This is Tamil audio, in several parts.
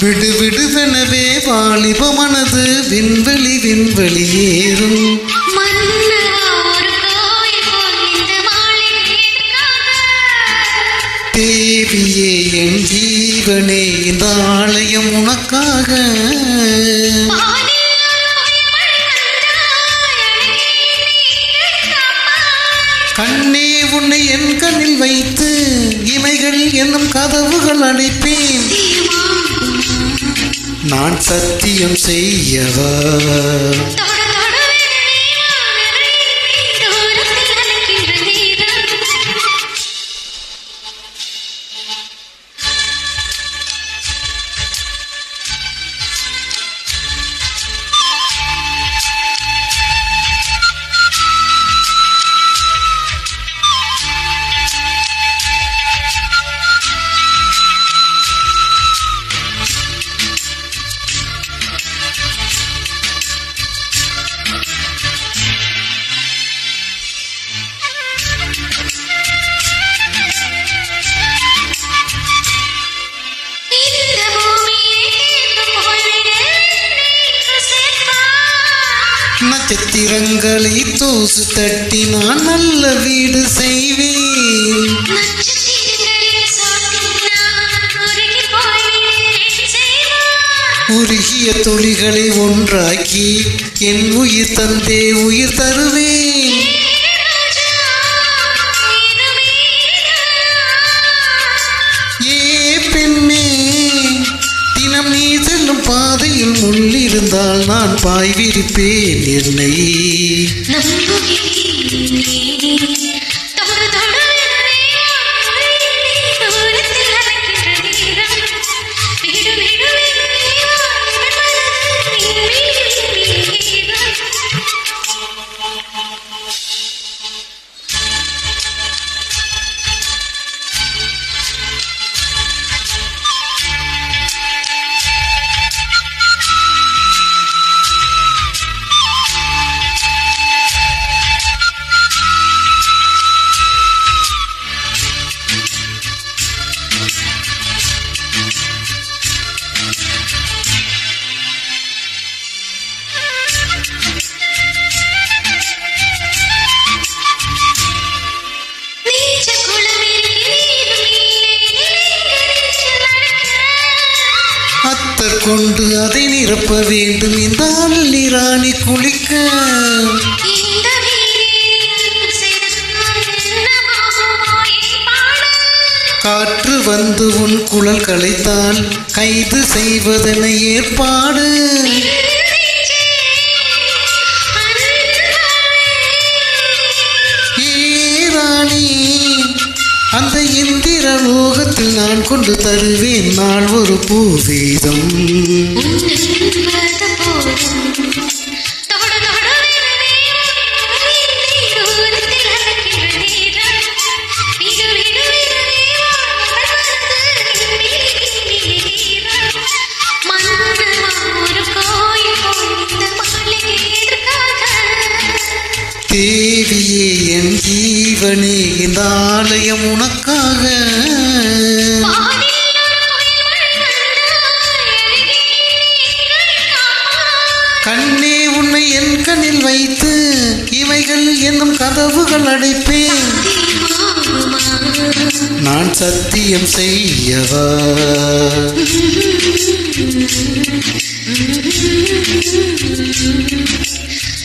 விடு விடுவெனவே வாலிப மனது விண்வெளி விண்வெளி ஏறும். தேவியே என் ஜீவனே இந்த ஆலயம் உனக்காக. கண்ணே உன்னை என் கண்ணில் வைத்து இமைகள் என்னும் கதவுகள் அடைப்பேன் நான் சத்தியம் செய்யவா? நட்சத்திரங்களை தூசு தட்டி நான் நல்ல வீடு செய்வேன். உருகிய துளிகளை ஒன்றாக்கி என் உயிர் தந்தே உயிர் தருவேன். ஏ பெண்ணே தினம் நீ செல்லும் பாதையில் முள்ளிருந்தால் நான் பாய் விரிப்பேன் என்னை கொண்டு அதை நிரப்ப வேண்டும் இந்த அள்ளி ராணி குளிக்க. காற்று வந்து உன் குழல் களைத்தால் கைது செய்வதென ஏற்பாடு. ஏ ராணி. லோகத்தில் நான் கொண்டு தருவேன். நாள் ஒரு பூவீதம் தேவியே என் ஜீவனே இந்த ஆலயம் உனக்காக. கண்ணே உன்னை என் கண்ணில் வைத்து இவைகள் என்னும் கதவுகள் அடைப்பேன். நான் சத்தியம் செய்யவா?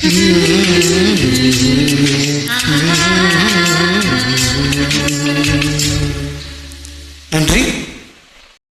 Mm-hmm.